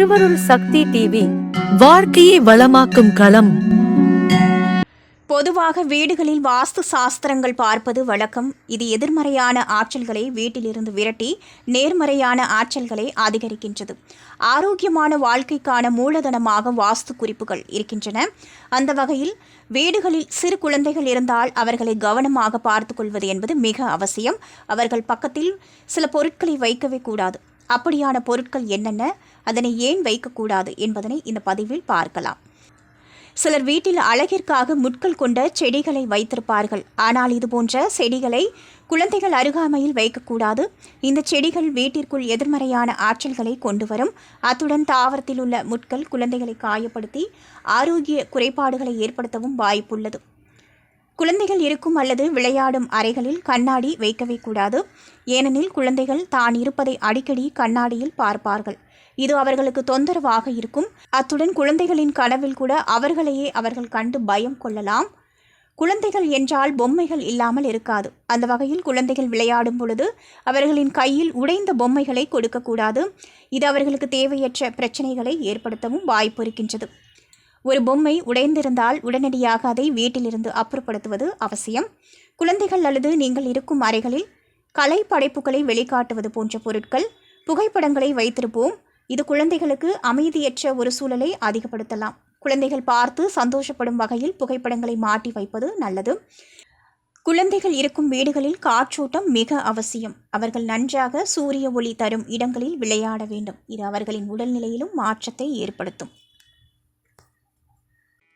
திருவருள் சக்தி டிவி வாழ்க்கையை வளமாக்கும் களம். பொதுவாக வீடுகளில் வாஸ்து சாஸ்திரங்கள் பார்ப்பது வழக்கம். இது எதிர்மறையான ஆற்றல்களை வீட்டிலிருந்து விரட்டி நேர்மறையான ஆற்றல்களை அதிகரிக்கின்றது. ஆரோக்கியமான வாழ்க்கைக்கான மூலதனமாக வாஸ்து குறிப்புகள் இருக்கின்றன. அந்த வகையில் வீடுகளில் சிறு குழந்தைகள் இருந்தால் அவர்களை கவனமாக பார்த்து கொள்வது என்பது மிக அவசியம். அவர்கள் பக்கத்தில் சில பொருட்களை வைக்கவே கூடாது. அப்படியான பொருட்கள் என்னென்ன? அதனை ஏன் வைக்கக்கூடாது என்பதனை இந்த பதிவில் பார்க்கலாம். சிலர் வீட்டில் அழகிற்காக முட்கள் கொண்ட செடிகளை வைத்திருப்பார்கள். ஆனால் இது போன்ற செடிகளை குழந்தைகள் அருகாமையில் வைக்கக்கூடாது. இந்த செடிகள் வீட்டிற்குள் எதிர்மறையான ஆற்றல்களை கொண்டு வரும். அத்துடன் தாவரத்தில் உள்ள முட்கள் குழந்தைகளை காயப்படுத்தி ஆரோக்கிய குறைபாடுகளை ஏற்படுத்தவும் வாய்ப்புள்ளது. குழந்தைகள் இருக்கும் அல்லது விளையாடும் அறைகளில் கண்ணாடி வைக்கவே கூடாது. ஏனெனில் குழந்தைகள் தான் இருப்பதை அடிக்கடி கண்ணாடியில் பார்ப்பார்கள். இது அவர்களுக்கு தொந்தரவாக இருக்கும். அத்துடன் குழந்தைகளின் கனவில் கூட அவர்களையே அவர்கள் கண்டு பயம் கொள்ளலாம். குழந்தைகள் என்றால் பொம்மைகள் இல்லாமல் இருக்காது. அந்த வகையில் குழந்தைகள் விளையாடும் பொழுது அவர்களின் கையில் உடைந்த பொம்மைகளை கொடுக்கக்கூடாது. இது அவர்களுக்கு தேவையற்ற பிரச்சனைகளை ஏற்படுத்தவும் வாய்ப்பு இருக்கின்றது. ஒரு பொம்மை உடைந்திருந்தால் உடனடியாக அதை வீட்டிலிருந்து அப்புறப்படுத்துவது அவசியம். குழந்தைகள் அல்லது நீங்கள் இருக்கும் அறைகளில் கலை படைப்புகளை வெளிக்காட்டுவது போன்ற பொருட்கள் புகைப்படங்களை வைத்திருப்போம். இது குழந்தைகளுக்கு அமைதியற்ற ஒரு சூழலை அதிகப்படுத்தலாம். குழந்தைகள் பார்த்து சந்தோஷப்படும் வகையில் புகைப்படங்களை மாட்டி வைப்பது நல்லது. குழந்தைகள் இருக்கும் வீடுகளில் காற்றோட்டம் மிக அவசியம். அவர்கள் நன்றாக சூரிய ஒளி தரும் இடங்களில் விளையாட வேண்டும். இது அவர்களின் உடல்நிலையிலும் மாற்றத்தை ஏற்படுத்தும்.